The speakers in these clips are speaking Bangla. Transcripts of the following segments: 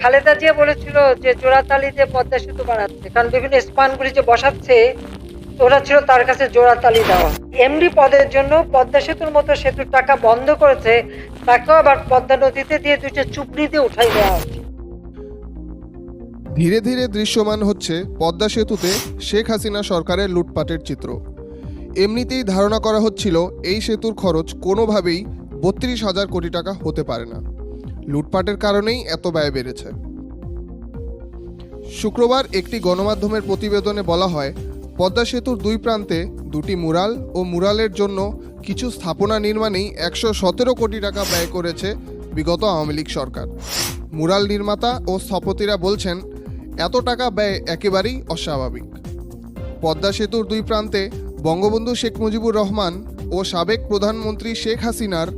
খালেদা জিয়া বলেছিল যে জোড়াতালি দিয়ে পদ্মা সেতু বানাচ্ছে, কারণ বিভিন্ন স্পানগুলি যে বসাচ্ছে ওরা ছিল তার কাছে জোড়াতালি দেওয়া। এমডি পদের জন্য পদ্মা সেতুর মতো সেতুর টাকা বন্ধ করেছে, তাকেও আবার পদ্মা নদীতে দিয়ে দুইটা চুপড়ি দিয়ে উঠাই দেওয়া ধীরে ধীরে দৃশ্যমান হচ্ছে পদ্মা সেতুতে শেখ হাসিনা সরকারের লুটপাটের চিত্র। এমনিতেই ধারণা করা হচ্ছিল এই সেতুর খরচ কোনোভাবেই বত্রিশ হাজার কোটি টাকা হতে পারে না। লুটপাটের কারণেই এত ব্যয় বেড়েছে। শুক্রবার একটি গণমাধ্যমের প্রতিবেদনে বলা হয়, পদ্মা সেতুর দুই প্রান্তে দুটি মুরাল ও মুরালের জন্য কিছু স্থাপনা নির্মাণেই একশো সতেরো কোটি টাকা ব্যয় করেছে বিগত আওয়ামী লীগ সরকার। মুরাল নির্মাতা ও স্থপতিরা বলছেন, এত টাকা ব্যয় একেবারেই অস্বাভাবিক। পদ্মা সেতুর দুই প্রান্তে বঙ্গবন্ধু শেখ মুজিবুর রহমান ও সাবেক প্রধানমন্ত্রী শেখ হাসিনার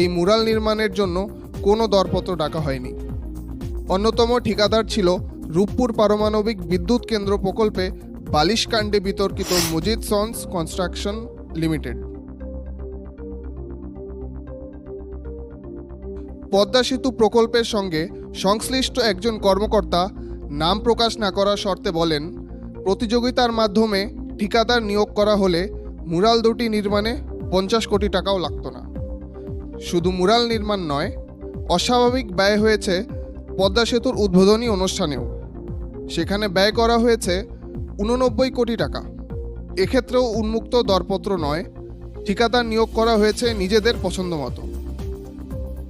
এই মুরাল নির্মাণের জন্য কোনো দরপত্র ডাকা হয়নি। অন্যতম ঠিকাদার ছিল রূপপুর পারমাণবিক বিদ্যুৎ কেন্দ্র প্রকল্পে বালিশকাণ্ডে বিতর্কিত Mujid sons construction limited. Padma সেতু প্রকল্পের সঙ্গে সংশ্লিষ্ট একজন কর্মকর্তা নাম প্রকাশ না করার শর্তে বলেন, প্রতিযোগিতার মাধ্যমে ঠিকাদার নিয়োগ করা হলে মুরাল দুটি নির্মাণে পঞ্চাশ কোটি টাকাও লাগতো না। শুধু মুরাল নির্মাণ নয় অস্বাভাবিক ব্যয় হয়েছে পদ্মা সেতুর উদ্বোধনী অনুষ্ঠানেও। সেখানে ব্যয় করা হয়েছে উননব্বই কোটি টাকা। এক্ষেত্রেও উন্মুক্ত দরপত্র নয়, ঠিকাদার নিয়োগ করা হয়েছে নিজেদের পছন্দ মতো।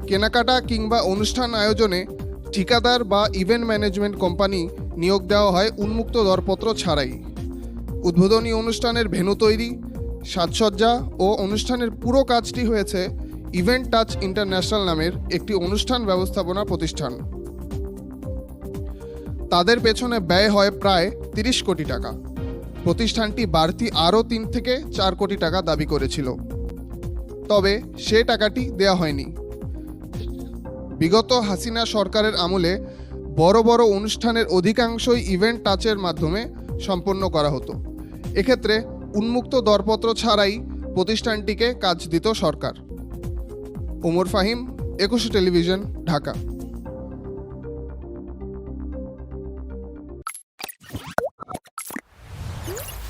কেনাকাটা কিংবা অনুষ্ঠান আয়োজনে ঠিকাদার বা ইভেন্ট ম্যানেজমেন্ট কোম্পানি নিয়োগ দেওয়া হয় উন্মুক্ত দরপত্র ছাড়াই। উদ্বোধনী অনুষ্ঠানের ভেনু তৈরি, সাজসজ্জা ও অনুষ্ঠানের পুরো কাজটি হয়েছে ইভেন্ট টাচ ইন্টারন্যাশনাল নামের একটি অনুষ্ঠান ব্যবস্থাপনা প্রতিষ্ঠান। তাদের পেছনে ব্যয় হয় প্রায় তিরিশ কোটি টাকা। প্রতিষ্ঠানটি বাড়তি আরও তিন থেকে চার কোটি টাকা দাবি করেছিল। তবে সে টাকাটি দেয়া হয়নি। বিগত হাসিনা সরকারের আমলে বড় বড় অনুষ্ঠানের অধিকাংশই ইভেন্ট টাচের মাধ্যমে সম্পন্ন করা হতো। এক্ষেত্রে উন্মুক্ত দরপত্র ছাড়াই প্রতিষ্ঠানটিকে কাজ দিত সরকার। ওমর ফাহিম একুশে টেলিভিশন ঢাকা।